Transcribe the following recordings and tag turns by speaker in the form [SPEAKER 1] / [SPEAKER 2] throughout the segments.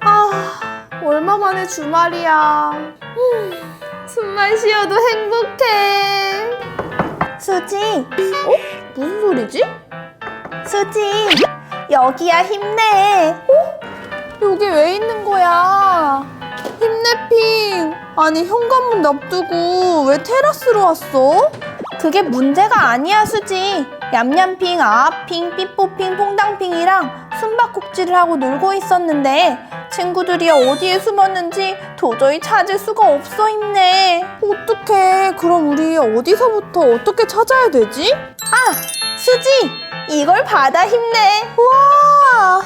[SPEAKER 1] 아, 얼마 만에 주말이야. 음, 숨만 쉬어도 행복해.
[SPEAKER 2] 수지,
[SPEAKER 1] 어? 무슨 소리지?
[SPEAKER 2] 수지, 여기야 힘내.
[SPEAKER 1] 어? 여기 왜 있는 거야? 힘내 핑. 아니 현관문 놔두고 왜 테라스로 왔어?
[SPEAKER 2] 그게 문제가 아니야, 수지. 얌얌핑, 아아핑, 삐뽀핑, 퐁당핑이랑 숨바꼭질을 하고 놀고 있었는데 친구들이 어디에 숨었는지 도저히 찾을 수가 없어, 힘내.
[SPEAKER 1] 어떡해. 그럼 우리 어디서부터 어떻게 찾아야 되지?
[SPEAKER 2] 아, 수지, 이걸 받아 힘내.
[SPEAKER 1] 와!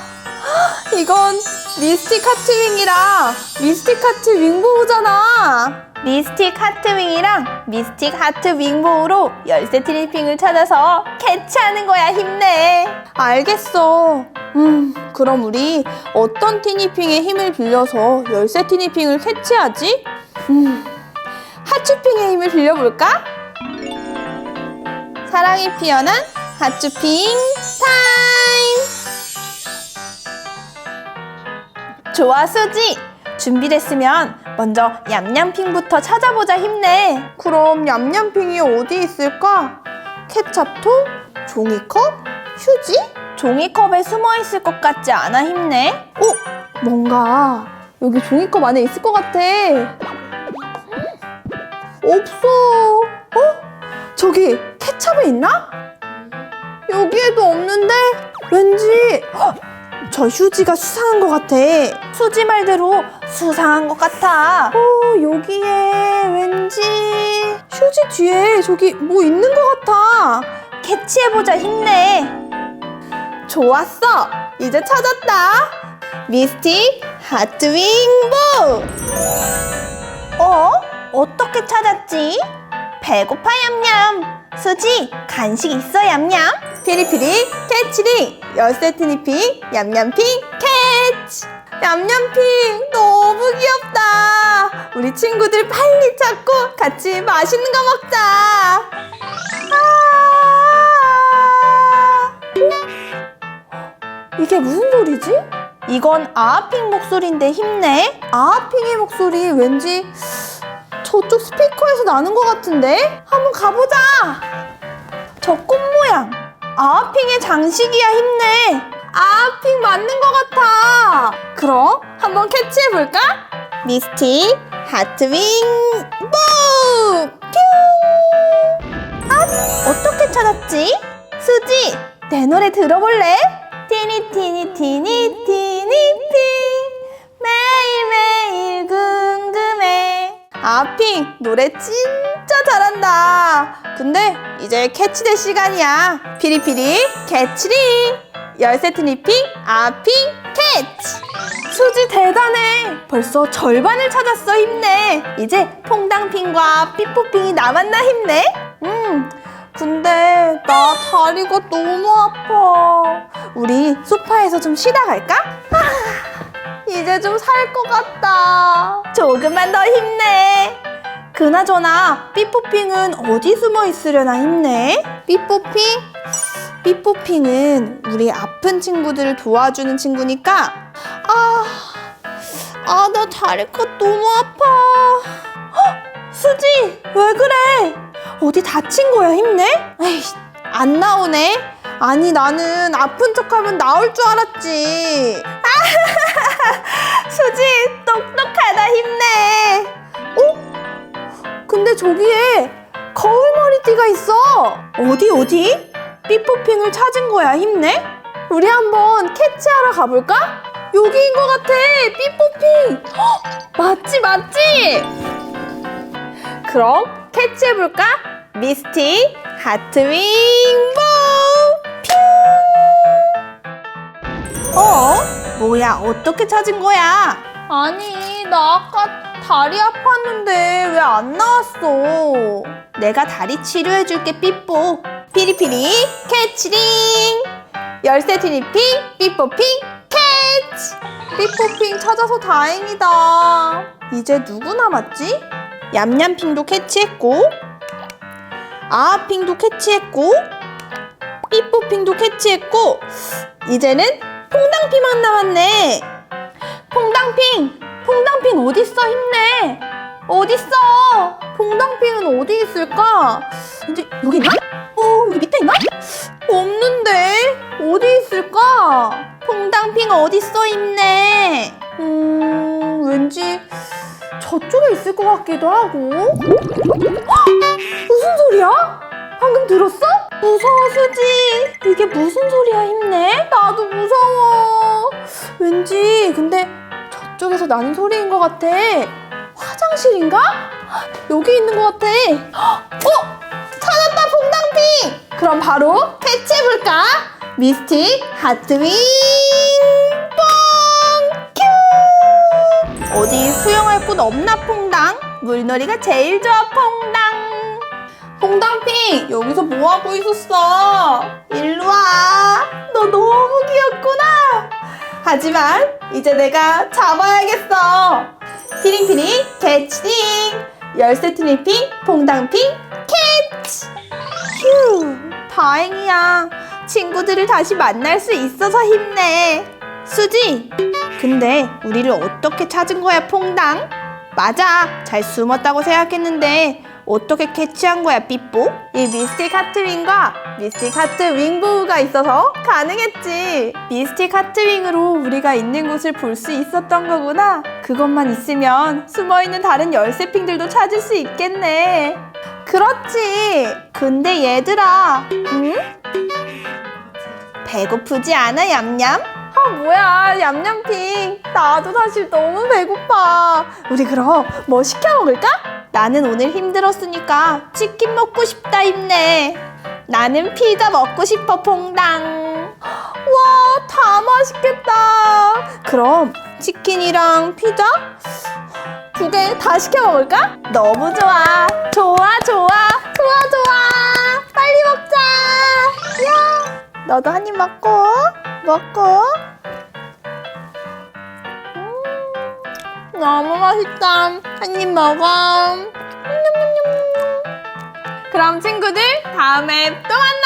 [SPEAKER 1] 이건 미스틱 하트윙이랑 미스틱 하트 윙보우잖아.
[SPEAKER 2] 미스틱 하트윙이랑 미스틱 하트 윙보우로 열쇠 트리핑을 찾아서 캐치하는 거야, 힘내.
[SPEAKER 1] 알겠어. 음, 그럼 우리 어떤 티니핑의 힘을 빌려서 열쇠 티니핑을 캐치하지? 음, 하츄핑의 힘을 빌려볼까? 사랑이 피어난 하츄핑 타임!
[SPEAKER 2] 좋아, 수지. 준비됐으면 먼저 얌얌핑부터 찾아보자, 힘내.
[SPEAKER 1] 그럼 얌얌핑이 어디 있을까? 케찹통? 종이컵? 휴지?
[SPEAKER 2] 종이컵에 숨어 있을 것 같지 않아, 힘내?
[SPEAKER 1] 어? 뭔가 여기 종이컵 안에 있을 것 같아. 없어. 어? 저기 케찹에 있나? 여기에도 없는데 왠지 헉! 저 휴지가 수상한 것 같아.
[SPEAKER 2] 수지 말대로 수상한 것 같아.
[SPEAKER 1] 어 여기에 왠지 휴지 뒤에 저기 뭐 있는 것 같아.
[SPEAKER 2] 캐치해보자, 힘내.
[SPEAKER 1] 좋았어. 이제 찾았다. 미스틱 하트윙보.
[SPEAKER 2] 어? 어떻게 찾았지? 배고파, 얌얌. 수지, 간식 있어, 얌얌?
[SPEAKER 1] 피리피리 캐치링 열쇠 티니핑 얌얌핑 캐치 얌얌핑 너무 귀엽다 우리 친구들 빨리 찾고 같이 맛있는 거 먹자 아 이게 무슨 소리지?
[SPEAKER 2] 이건 아아핑 목소리인데 힘내.
[SPEAKER 1] 아핑의 목소리 왠지 저쪽 스피커에서 나는 것 같은데 한번 가보자
[SPEAKER 2] 저 꽃 모양. 아아핑의 장식이야, 힘내.
[SPEAKER 1] 아핑 맞는 것 같아 그럼 한번 캐치해볼까? 미스틱 하트윙 보! 퓨!
[SPEAKER 2] 어떻게 찾았지? 수지, 내 노래 들어볼래? 티니 티니 티니
[SPEAKER 1] 노래 진짜 잘한다. 근데 이제 캐치될 시간이야. 피리피리 캐치링 열쇠 트니핑 아핑 캐치.
[SPEAKER 2] 수지 대단해. 벌써 절반을 찾았어 힘내. 이제 퐁당핑과 삐뽀핑이 남았나 힘내.
[SPEAKER 1] 음 근데 나 다리가 너무 아파. 우리 소파에서 좀 쉬다 갈까? 아, 이제 좀 살 것 같다.
[SPEAKER 2] 조금만 더 힘내 그나저나 삐뽀핑은 어디 숨어 있으려나 힘내
[SPEAKER 1] 삐뽀핑? 삐뽀핑은 우리 아픈 친구들을 도와주는 친구니까 아, 아, 나 다리가 너무 아파.
[SPEAKER 2] 수지 왜 그래 어디 다친 거야 힘내
[SPEAKER 1] 에이, 안 나오네. 아니, 나는 아픈 척하면 나올 줄 알았지.
[SPEAKER 2] 수지 똑똑하다 힘내
[SPEAKER 1] 어? 근데 저기에 거울 머리띠가 있어.
[SPEAKER 2] 어디 어디 삐뽀핑을 찾은 거야 힘내
[SPEAKER 1] 우리 한번 캐치하러 가볼까? 여기인 것 같아. 삐뽀핑. 헉, 맞지, 맞지? 그럼 캐치해볼까? 미스틱 하트윙 보! 퓨!
[SPEAKER 2] 어 뭐야 어떻게 찾은 거야
[SPEAKER 1] 아니, 나 아까 다리 아팠는데 왜 안 나왔어?
[SPEAKER 2] 내가 다리 치료해줄게 삐뽀
[SPEAKER 1] 피리피리 캐치링! 열쇠 트리핑 삐뽀핑 캐치! 삐뽀핑 찾아서 다행이다. 이제 누구 남았지? 얌얌핑도 캐치했고 아아핑도 캐치했고
[SPEAKER 2] 삐뽀핑도 캐치했고 이제는 퐁당핑만 남았네. 퐁당핑, 퐁당핑 어딨어 힘내. 어딨어? 퐁당핑은 어디 있을까? 이제 여기 있나? 어 여기 밑에 있나? 없는데 어디 있을까? 퐁당핑 어딨어 힘내. 음 왠지 저쪽에 있을 것 같기도 하고. 헉! 무슨 소리야? 방금 들었어? 무서워 수지. 이게 무슨 소리야 힘내? 나도 무서워. 왠지 근데 저쪽에서 나는 소리인 것 같아. 화장실인가? 여기 있는 것 같아. 어? 찾았다 퐁당핑. 그럼 바로 캐치해볼까? 미스틱 하트윙 뽕! 어디 수영할 곳 없나 퐁당? 물놀이가 제일 좋아 퐁당. 퐁당핑 여기서 뭐 하고 있었어? 일로 와. 너 너무 귀엽구나. 하지만 이제 내가 잡아야겠어. 티링피링 캐치링 열쇠 티링핑 퐁당핑 캐치. 휴 다행이야. 친구들을 다시 만날 수 있어서 힘내. 수지. 근데 우리를 어떻게 찾은 거야 퐁당? 맞아. 잘 숨었다고 생각했는데 어떻게 캐치한 거야 삐뽀? 이 미스틱 하트윙과 미스틱 하트 윙 보우가 있어서 가능했지. 미스틱 하트윙으로 우리가 있는 곳을 볼 수 있었던 거구나. 그것만 있으면 숨어있는 다른 열쇠핑들도 찾을 수 있겠네. 그렇지. 근데 얘들아, 응? 배고프지 않아 얌얌? 아 뭐야 얌얌핑 나도 사실 너무 배고파 우리 그럼 뭐 시켜 먹을까? 나는 오늘 힘들었으니까 치킨 먹고 싶다 힘내 나는 피자 먹고 싶어 퐁당. 와 다 맛있겠다. 그럼 치킨이랑 피자? 두 개 다 시켜 먹을까? 너무 좋아. 좋아 좋아. 좋아 좋아. 빨리 먹자. 야 너도 한 입 먹고. 먹고 너무 맛있다. 한 입 먹어. 냠냠냠냠. 그럼 친구들 다음에 또 만나